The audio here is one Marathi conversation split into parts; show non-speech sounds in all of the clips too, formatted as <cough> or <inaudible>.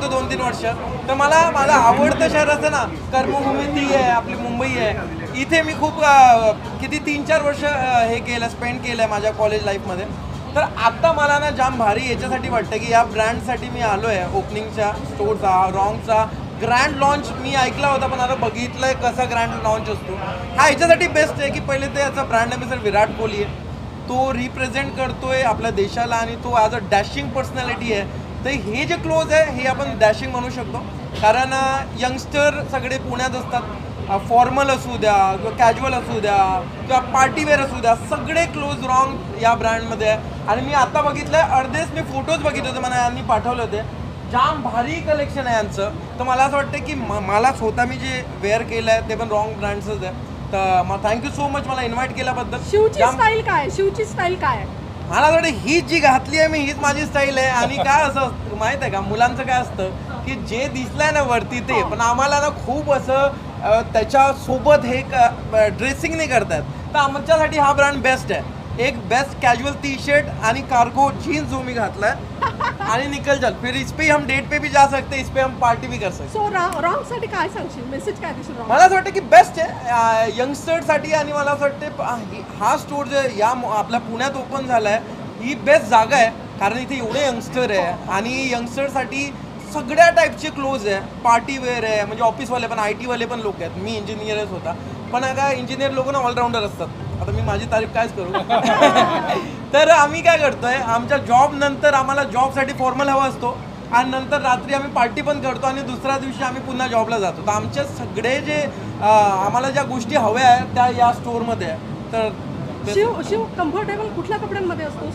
होतो दोन तीन वर्ष. तर मला माझं आवडतं शहर असतं ना कर्मभूमी ती आहे आपली मुंबई आहे. इथे मी खूप किती तीन चार वर्ष हे केलं स्पेंड केलं आहे माझ्या कॉलेज लाईफमध्ये तर आत्ता मला ना जाम भारी याच्यासाठी वाटतं की या ब्रँडसाठी मी आलो आहे ओपनिंगच्या स्टोरचा रॉंगचा ग्रँड लॉन्च मी ऐकला होता पण आता बघितलंय कसा ग्रँड लॉन्च असतो. हा याच्यासाठी बेस्ट आहे की पहिले ते याचा ब्रँड अँबॅसडर विराट कोहली आहे. तो रिप्रेझेंट करतोय आपल्या देशाला आणि तो ॲज अ डॅशिंग पर्सनॅलिटी आहे. तर हे जे क्लोज आहे हे आपण डॅशिंग म्हणू शकतो. कारण यंगस्टर सगळे पुण्यात असतात. फॉर्मल असू द्या किंवा कॅज्युअल असू द्या किंवा पार्टीवेअर असू द्या सगळे क्लोज रॉंग या ब्रँडमध्ये आहे. आणि मी आता बघितलंय अर्धेच मी फोटोज बघितले होते मला यांनी पाठवले होते. जाम भारी कलेक्शन आहे यांचं. तर मला असं वाटतं की म- मला स्वतः मी जे वेअर केलं आहे ते पण रॉंग ब्रँड्सच आहे. तर मग थँक्यू सो मच मला इन्व्हाइट केल्याबद्दल. शिवची स्टाईल काय? शिवची स्टाईल काय? आहे? मला असं वाटतं हीच जी घातली आहे मी हीच माझी स्टाईल आहे. आणि काय असं असतं माहीत आहे का? मुलांचं काय असतं की जे दिसलंय ना वरती ते पण आम्हाला ना खूप असं त्याच्यासोबत हे ड्रेसिंग नाही करतात. तर आमच्यासाठी हा ब्रँड बेस्ट आहे. एक बेस्ट कैजुअल टी शर्ट आणि कार्गो जीन्स जो मी घातलाय. <laughs> आणि निकल चल. फिर इस पे हम डेट पे भी जा सकते इस पे हम पार्टी भी कर सकते सो रॉंगसाठी काय सांगशील? मेसेज काय देशील मला असं वाटतं की बेस्ट आहे. यंगस्टरसाठी आणि मला असं वाटतं हा स्टोर जे या आपल्या पुण्यात ओपन झाला आहे ही बेस्ट जागा आहे. कारण इथे एवढे यंगस्टर आहे. आणि यंगस्टरसाठी सगळ्या टाईपचे क्लोज आहे. पार्टी वेअर आहे. म्हणजे ऑफिसवाले पण आय टीवाले पण लोक आहेत. मी इंजिनियरच होता. पण का इंजिनियर लोक ना ऑलराऊंडर असतात. आता मी माझी तारीफ कायच करू? <laughs> तर आम्ही काय करतोय आमच्या जॉब नंतर आम्हाला जॉबसाठी फॉर्मल हवा असतो आणि नंतर रात्री आम्ही पार्टी पण करतो आणि दुसऱ्या दिवशी आम्ही पुन्हा जॉबला जातो. तर आमचे सगळे जे आम्हाला ज्या गोष्टी हव्या आहेत त्या या स्टोअरमध्ये आहे तर शिव शिव कम्फर्टेबल कुठल्या कपड्यांमध्ये असतोस?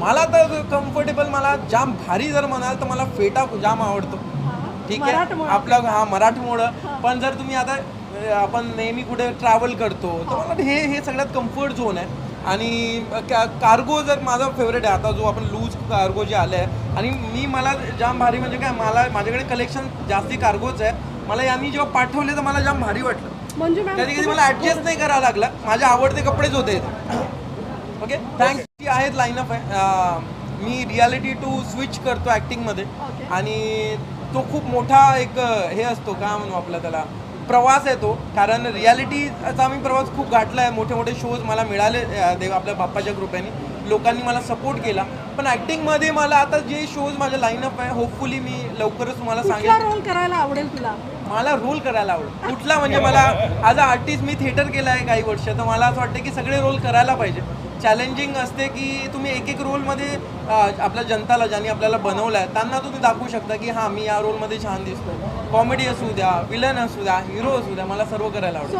मला तर कम्फर्टेबल मला जाम भारी जर म्हणाल तर मला फेटा जाम आवडतो. ठीक आहे? मराठमोळा. आपला हा मराठमोळं. पण जर तुम्ही आता आपण नेहमी कुठे ट्रॅव्हल करतो. तर मला हे हे सगळ्यात कम्फर्ट झोन आहे. आणि कार्गो जर माझा फेवरेट आहे आता जो आपण लूज कार्गो जे आले आहे आणि मी मला जाम भारी म्हणजे काय मला माझ्याकडे कलेक्शन जास्ती कार्गोच आहे. मला यांनी जेव्हा पाठवले तर मला जाम भारी वाटलं. मॅम कधी कधी मला ऍडजस्ट नाही करावं लागलं. माझे आवडते कपडेच होते. ओके थँक्स आहेत लाईनअप आहे. मी रियालिटी टू स्विच करतो ॲक्टिंगमध्ये. आणि तो खूप मोठा एक हे असतो काय म्हणू आपला त्याला? प्रवास आहे तो कारण रियालिटीचा मी प्रवास खूप गाठला आहे मोठे मोठे शोज मला मिळाले देव आपल्या बाप्पाच्या कृपेने. लोकांनी मला सपोर्ट केला. पण ॲक्टिंगमध्ये मला आता जे शोज माझे लाईनअप आहे होपफुली मी लवकरच तुम्हाला सांगेन. रोल करायला आवडेल तुला? मला रोल करायला आवडतो. कुठला म्हणजे मला ॲज अ आर्टिस्ट मी थिएटर केलं आहे काही वर्ष तर मला असं वाटतं की सगळे रोल करायला पाहिजे. चॅलेंजिंग असते की तुम्ही एक एक रोलमध्ये आपल्या जनताला ज्यांनी आपल्याला बनवलं आहे त्यांना तुम्ही दाखवू शकता की हां मी या रोलमध्ये छान दिसतो कॉमेडी असू द्या विलन असू द्या हिरो असू द्या मला सर्व करायला आवडतो.